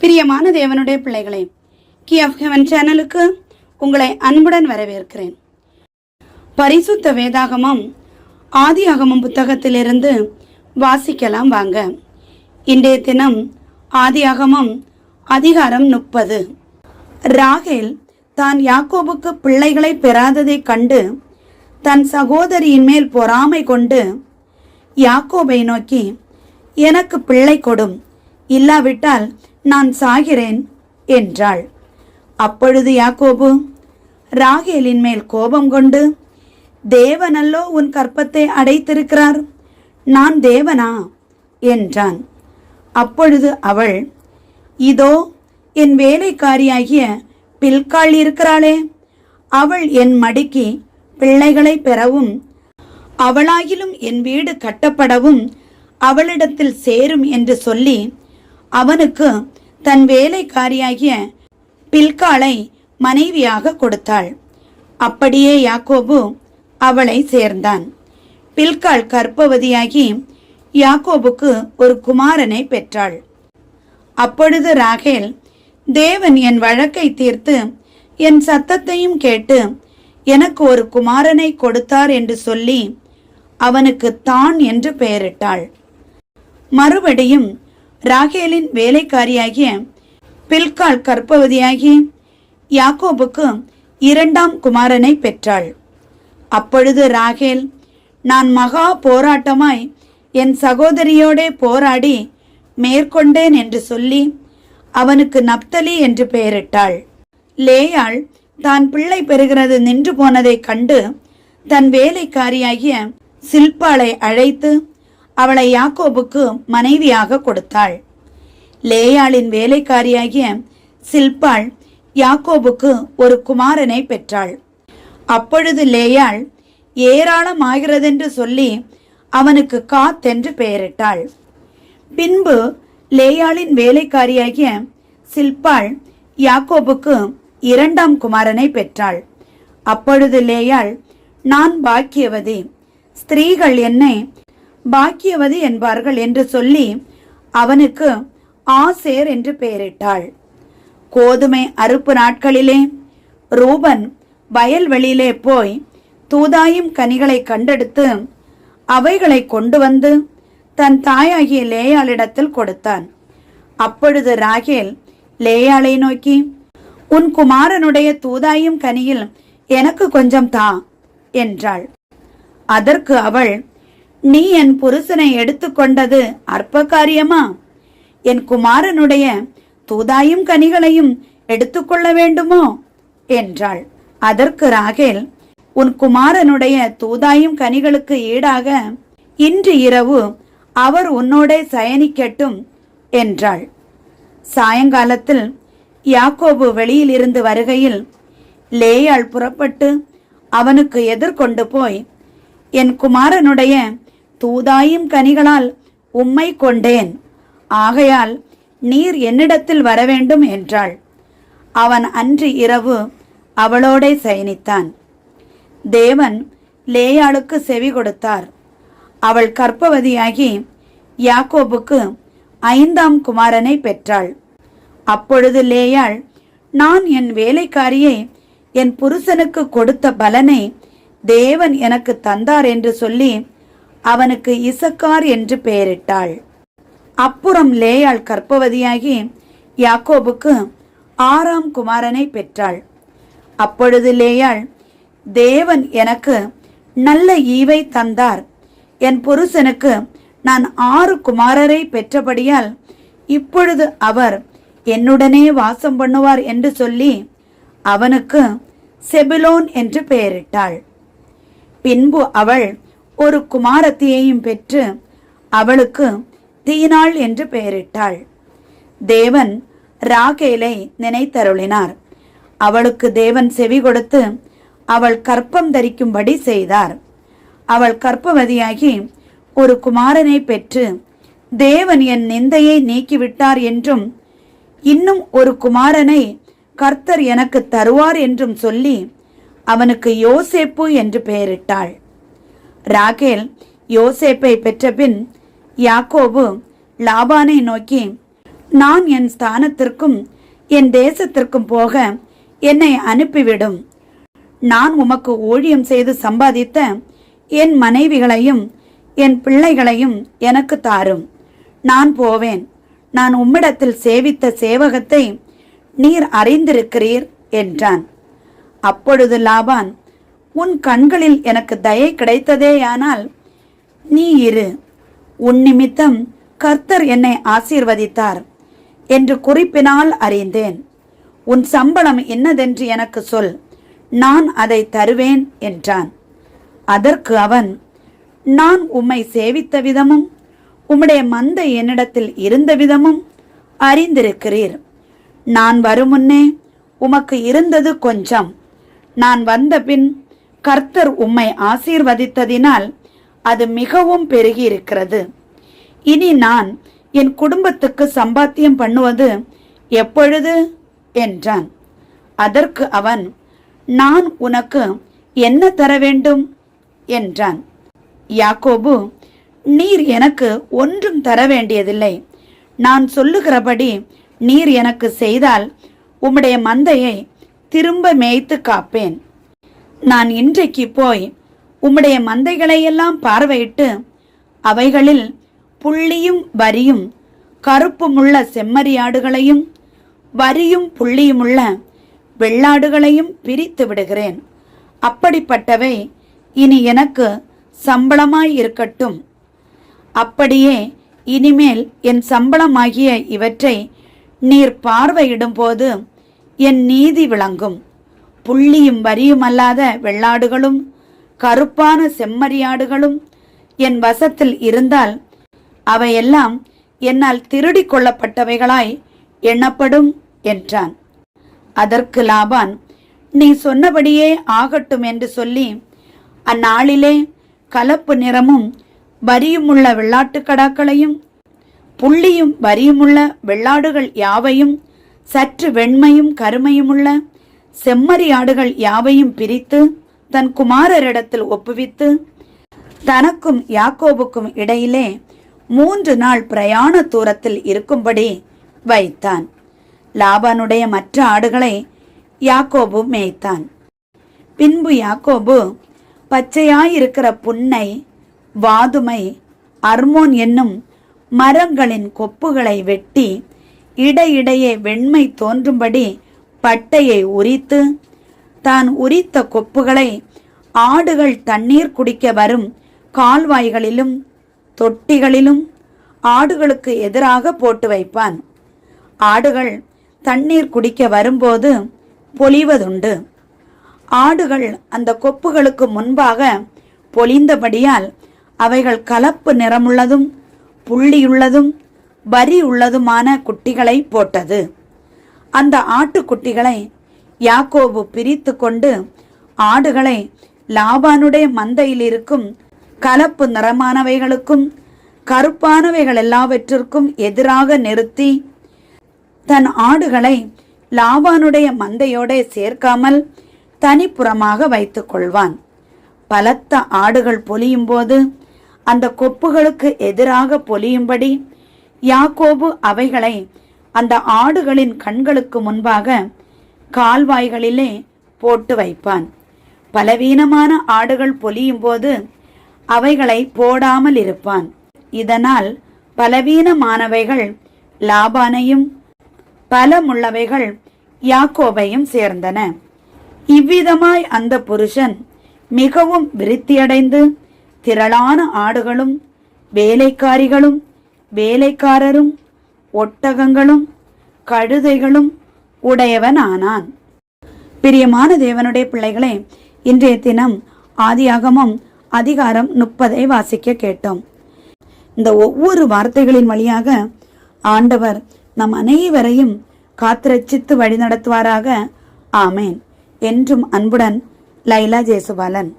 பிரியமான தேவனுடைய பிள்ளைகளே கி ஆஃப் ஹெவன் சேனலுக்கு உங்களை அன்புடன் வரவேற்கிறேன். பரிசுத்த வேதாகமம் ஆதியாகமம் புத்தகத்திலிருந்து வாசிக்கலாம் வாங்க. இன்றைய தினம் ஆதியாகமம் அதிகாரம் முப்பது. ராகேல் தான் யாக்கோபுக்கு பிள்ளைகளை பெறாததைக் கண்டு தன் சகோதரியின் மேல் பொறாமை கொண்டு யாக்கோபை நோக்கி எனக்கு பிள்ளை கொடும் இல்லாவிட்டால் நான் சாகிறேன் என்றாள். அப்பொழுது யாக்கோபு ராகேலின் மேல் கோபம் கொண்டு தேவனல்லோ உன் கற்பத்தை அடைத்திருக்கிறார். நான் தேவனா? என்றான். அப்பொழுது அவள் இதோ என் வேலைக்காரியாகிய பில்காள் இருக்கிறாளே. அவள் என் மடிக்கு பிள்ளைகளை பெறவும் அவளாகிலும் என் வீடு கட்டப்படவும் அவளிடத்தில் சேரும் என்று சொல்லி அவனுக்கு தன் வேலைக்காரியாகிய பில்காளை மனைவியாக கொடுத்தாள். அப்படியே யாக்கோபு அவளை சேர்ந்தான். பில்காள் கர்ப்பவதியாகி யாக்கோபுக்கு ஒரு குமாரனை பெற்றாள். அப்பொழுது ராகேல் தேவன் என் வழக்கை தீர்த்து என் சத்தத்தையும் கேட்டு எனக்கு ஒரு குமாரனை கொடுத்தார் என்று சொல்லி அவனுக்கு தான் என்று பெயரிட்டாள். மறுபடியும் ராகேலின் வேலைக்காரியாகிய பில்கால் கற்பவதியாகி யாக்கோபுக்கு இரண்டாம் குமாரனை பெற்றாள். அப்பொழுது ராகேல் நான் மகா போராட்டமாய் என் சகோதரியோடே போராடி மேற்கொண்டேன் என்று சொல்லி அவனுக்கு நப்தலி என்று பெயரிட்டாள். லேயாள் தான் பிள்ளை பெறுகிறது நின்று போனதைக் கண்டு தன் வேலைக்காரியாகிய சில்பாளை அழைத்து அவளை யாக்கோபுக்கு மனைவியாக கொடுத்தாள். லேயாளின் வேலைக்காரியாகிய சில்பாள் யாக்கோபுக்கு ஒரு குமாரனை பெற்றாள். அப்பொழுது லேயாள் ஏராளமாகிறதென்று சொல்லி அவனுக்கு காத் என்று பெயரிட்டாள். பின்பு லேயாளின் வேலைக்காரியாகிய சில்பாள் யாக்கோபுக்கு இரண்டாம் குமாரனை பெற்றாள். அப்பொழுது லேயாள் நான் பாக்கியவதி. ஸ்திரீகள் என்னை பாக்கியவதி என்பார்கள் என்று சொல்லி அவனுக்கு ஆசேர் என்று பெயரிட்டாள். கோதுமை அறுப்பு நாட்களிலே ரூபன் வயல்வெளியிலே போய் தூதாயும் கனிகளை கண்டெடுத்து அவைகளை கொண்டு வந்து தன் தாயாகிய லேயாளிடத்தில் கொடுத்தான். அப்பொழுது ராகேல் லேயாளை நோக்கி உன் குமாரனுடைய தூதாயும் கனியில் எனக்கு கொஞ்சம் தா என்றாள். அதற்கு அவள் நீ என் புருஷனை எடுத்துக்கொண்டது அற்ப காரியமா என் குமாரனுடைய தூதாயும் கனிகளையும் எடுத்துக்கொள்ள வேண்டுமோ? என்றாள். அதற்கு ராகேல் உன் குமாரனுடைய தூதாயும் கனிகளுக்கு ஈடாக இன்று இரவு அவர் உன்னோடே சயனிக்கட்டும் என்றாள். சாயங்காலத்தில் யாக்கோபு வெளியில் இருந்து வருகையில் லேயாள் புறப்பட்டு அவனுக்கு எதிர்கொண்டு போய் என் குமாரனுடைய தூதாயும் கனிகளால் உம்மை கொண்டேன். ஆகையால் நீர் என்னிடத்தில் வரவேண்டும் என்றாள். அவன் அன்று இரவு அவளோடே சயனித்தான். தேவன் லேயாளுக்கு செவி கொடுத்தார். அவள் கற்பவதியாகி யாக்கோபுக்கு ஐந்தாம் குமாரனை பெற்றாள். அப்பொழுது லேயாள் நான் என் வேலைக்காரியை என் புருஷனுக்கு கொடுத்த பலனை தேவன் எனக்கு தந்தார் என்று சொல்லி அவனுக்கு இசக்கார் என்று பெயரிட்டாள். அப்புறம் லேயாள் கற்பவதியாகி யாக்கோபுக்கு ஆறாம் குமாரனை பெற்றாள். அப்பொழுது லேயாள் தேவன் எனக்கு நல்ல ஈவை தந்தார். என் புருஷனுக்கு நான் ஆறு குமாரரை பெற்றபடியால் இப்பொழுது அவர் என்னுடனே வாசம் பண்ணுவார் என்று சொல்லி அவனுக்கு செபிலோன் என்று பெயரிட்டாள். பின்பு அவள் ஒரு குமாரத்தியையும் பெற்று அவளுக்கு தீனாள் என்று பெயரிட்டாள். தேவன் ராகேலை நினைத்தருளினார். அவளுக்கு தேவன் செவி கொடுத்து அவள் கற்பம் தரிக்கும்படி செய்தார். அவள் கற்பவதியாகி ஒரு குமாரனை பெற்று தேவன் என் நிந்தையை நீக்கிவிட்டார் என்றும் இன்னும் ஒரு குமாரனை கர்த்தர் எனக்கு தருவார் என்றும் சொல்லி அவனுக்கு யோசேப்பு என்று பெயரிட்டாள். ராகேல் யோசேப்பை பெற்றபின் யாக்கோபு லாபானை நோக்கி நான் என் ஸ்தானத்திற்கும் என் தேசத்திற்கும் போக என்னை அனுப்பிவிடும். நான் உமக்கு ஊழியம் செய்து சம்பாதித்த என் மனைவிகளையும் என் பிள்ளைகளையும் எனக்கு தாரும். நான் போவேன். நான் உம்மிடத்தில் சேவித்த சேவகத்தை நீர் அறிந்திருக்கிறீர் என்றான். அப்பொழுது லாபான் உன் கண்களில் எனக்கு தயை கிடைத்ததேயானால் நீ இரு. உன் நிமித்தம் கர்த்தர் என்னை ஆசீர்வதித்தார் என்று குறிப்பினால் அறிந்தேன். உன் சம்பளம் என்னதென்று எனக்கு சொல். நான் அதை தருவேன் என்றான். அதற்கு அவன் நான் உம்மை சேவித்த விதமும் உம்முடைய மந்தை என்னிடத்தில் இருந்த விதமும் அறிந்திருக்கிறீர். நான் வருமுன்னே உமக்கு இருந்தது கொஞ்சம். நான் வந்த பின் கர்த்தர் உம்மை ஆசீர்வதித்ததினால் அது மிகவும் பெருகி இருக்கிறது இனி நான் என் குடும்பத்துக்கு சம்பாத்தியம் பண்ணுவது எப்பொழுது? என்றான். அதற்கு அவன் நான் உனக்கு என்ன தர வேண்டும்? என்றான். யாக்கோபு நீர் எனக்கு ஒன்றும் தர வேண்டியதில்லை. நான் சொல்லுகிறபடி நீர் எனக்கு செய்தால் உம்முடைய மந்தையை திரும்ப மேய்த்து காப்பேன். நான் இன்றைக்கு போய் உம்முடைய மந்தைகளையெல்லாம் பார்வையிட்டு அவைகளில் புள்ளியும் வரியும் கருப்புமுள்ள செம்மறியாடுகளையும் வரியும் புள்ளியுமுள்ள வெள்ளாடுகளையும் பிரித்து விடுகிறேன். அப்படிப்பட்டவை இனி எனக்கு சம்பளமாய் இருக்கட்டும். அப்படியே இனிமேல் என் சம்பளமாகிய இவற்றை நீர் பார்வையிடும்போது என் நீதி விளங்கும். புள்ளியும் வரியுமல்லாத வெள்ளாடுகளும் கருப்பான செம்மறியாடுகளும் என் வசத்தில் இருந்தால் அவையெல்லாம் என்னால் திருடி கொள்ளப்பட்டவைகளாய் எண்ணப்படும் என்றான். அதற்கு லாபான் நீ சொன்னபடியே ஆகட்டும் என்று சொல்லி அந்நாளிலே கலப்பு நிறமும் வரியுமுள்ள வெள்ளாட்டுக் கடாக்களையும் புள்ளியும் வரியுமுள்ள வெள்ளாடுகள் யாவையும் சற்று வெண்மையும் கருமையுமுள்ள செம்மறியாடுகள் யாவையும் பிரித்து தன் குமாரரிடத்தில் ஒப்புவித்து தனக்கும் யாக்கோபுக்கும் இடையிலே மூன்று நாள் பிரயாண தூரத்தில் இருக்கும்படி வைத்தான். லாபானுடைய மற்ற ஆடுகளை யாக்கோபு மேய்த்தான். பின்பு யாக்கோபு பச்சையாயிருக்கிற புன்னை வாதுமை அர்மோன் என்னும் மரங்களின் கொப்புகளை வெட்டி இடையிடையே வெண்மை தோன்றும்படி பட்டையை உரித்து தான் உரித்த கொப்புகளை ஆடுகள் தண்ணீர் குடிக்க வரும் கால்வாய்களிலும் தொட்டிகளிலும் ஆடுகளுக்கு எதிராக போட்டு வைப்பான். ஆடுகள் தண்ணீர் குடிக்க வரும்போது பொலிவதுண்டு. ஆடுகள் அந்த கொப்புகளுக்கு முன்பாக பொலிந்தபடியால் அவைகள் கலப்பு நிறமுள்ளதும் புள்ளியுள்ளதும் வரி உள்ளதுமான குட்டிகளை போட்டது. அந்த ஆட்டுக்குட்டிகளை யாக்கோபு பிரித்து கொண்டு ஆடுகளை லாபானுடைய மந்தையில் இருக்கும் கலப்பு நிறமானவைகளுக்கும் கருப்பானவைகள் எல்லாவற்றிற்கும் எதிராக நிறுத்தி தன் ஆடுகளை லாபானுடைய மந்தையோட சேர்க்காமல் தனிப்புறமாக வைத்துக் கொள்வான் பலத்த ஆடுகள் பொலியும் போது அந்த கொப்புகளுக்கு எதிராக பொலியும்படி யாக்கோபு அவைகளை அந்த ஆடுகளின் கண்களுக்கு முன்பாக கால்வாய்களிலே போட்டு வைப்பான். பலவீனமான ஆடுகள் பொலியும் போது அவைகளை போடாமல் இருப்பான். இதனால் பலவீனமானவைகள் லாபானையும் பலமுள்ளவைகள் யாக்கோபையும் சேர்ந்தன. இவ்விதமாய் அந்த புருஷன் மிகவும் விருத்தியடைந்து திரளான ஆடுகளும் வேலைக்காரிகளும் வேலைக்காரரும் ஒட்டகங்களும் கழுதைகளும் உடையவனானான். பிரியமான தேவனுடைய பிள்ளைகளே இன்றைய தினம் ஆதியாகமம் அதிகாரம் முப்பதை வாசிக்க கேட்டோம். இந்த ஒவ்வொரு வார்த்தைகளின் வழியாக ஆண்டவர் நம் அனைவரையும் காத்திரச்சித்து வழிநடத்துவாராக. ஆமேன். என்றும் அன்புடன் லைலா ஜேசுபாலன்.